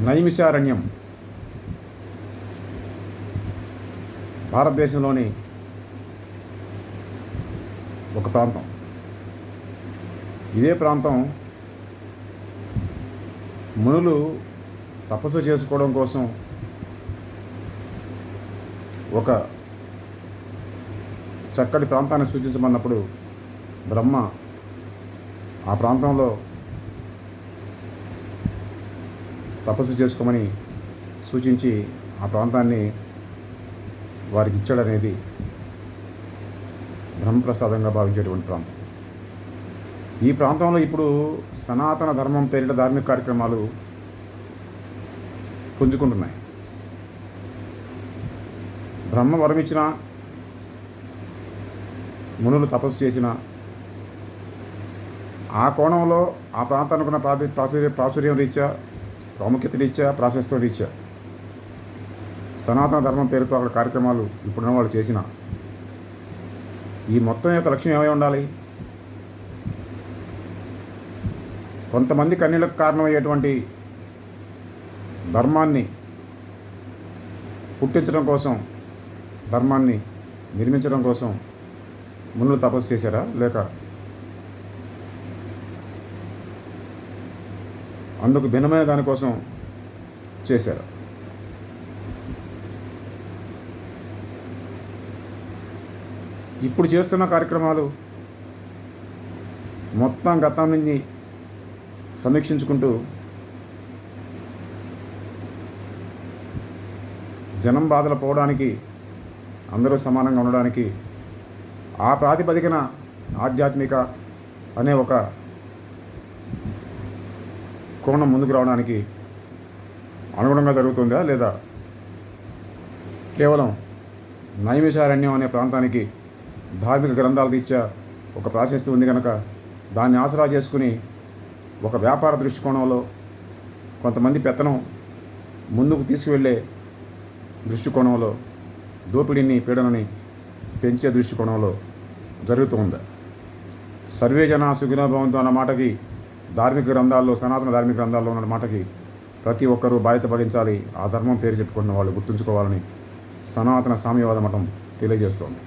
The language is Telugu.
నైమిషారణ్యం. భారతదేశంలోని ఒక ప్రాంతం. ఇదే ప్రాంతం మునులు తపస్సు చేసుకోవడం కోసం ఒక చక్కటి ప్రాంతాన్ని సూచించమన్నప్పుడు బ్రహ్మ ఆ ప్రాంతంలో తపస్సు చేసుకోమని సూచించి ఆ ప్రాంతాన్ని వారికి ఇచ్చాడనేది బ్రహ్మప్రసాదంగా భావించేటువంటి ప్రాంతం. ఈ ప్రాంతంలో ఇప్పుడు సనాతన ధర్మం పేరిట ధార్మిక కార్యక్రమాలు పుంజుకుంటున్నాయి. బ్రహ్మ వరమిచ్చిన మునులు తపస్సు చేసిన ఆ కోణంలో ఆ ప్రాంతానికి ఉన్న ప్రాచుర్య ప్రాచుర్యం రీత్యా ప్రాముఖ్యత రీత్యా ప్రాశస్త్యం రీత్యా. సనాతన ధర్మం పేరుతో అక్కడ కార్యక్రమాలు ఇప్పుడున్న వాళ్ళు చేసిన. ఈ మొత్తం యొక్క లక్ష్యం ఏమై ఉండాలి? కొంతమంది కన్నీలకు కారణమయ్యేటువంటి ధర్మాన్ని పుట్టించడం కోసం ధర్మాన్ని నిర్మించడం కోసం మునులు తపస్సు చేశారా? లేక అందుకు భిన్నమైన దానికోసం చేశారు. ఇప్పుడు చేస్తున్న కార్యక్రమాలు మొత్తం గతం నుంచి సమీక్షించుకుంటూ జనం బాధలు పోవడానికి అందరూ సమానంగా ఉండడానికి ఆ ప్రాతిపదికన ఆధ్యాత్మిక అనే ఒక కోణం ముందుకు రావడానికి అనుగుణంగా జరుగుతుందా లేదా? కేవలం నైమిషారణ్యం అనే ప్రాంతానికి ధార్మిక గ్రంథాల రీత్యా ఒక ప్రాశస్తి ఉంది కనుక దాన్ని ఆసరా చేసుకుని ఒక వ్యాపార దృష్టికోణంలో కొంతమంది పెత్తనం ముందుకు తీసుకువెళ్ళే దృష్టికోణంలో దోపిడీని పీడనని పెంచే దృష్టికోణంలో జరుగుతూ ఉంది. సర్వే జన సుఖినోభవంతో అన్న మాటకి ధార్మిక గ్రంథాల్లో సనాతన ధార్మిక గ్రంథాల్లో ఉన్న మాటకి ప్రతి ఒక్కరూ బాధ్యత పడించాలి ఆ ధర్మం పేరు చెప్పుకున్న వాళ్ళు గుర్తుంచుకోవాలని సనాతన సామ్యవాద మఠం తెలియజేస్తోంది.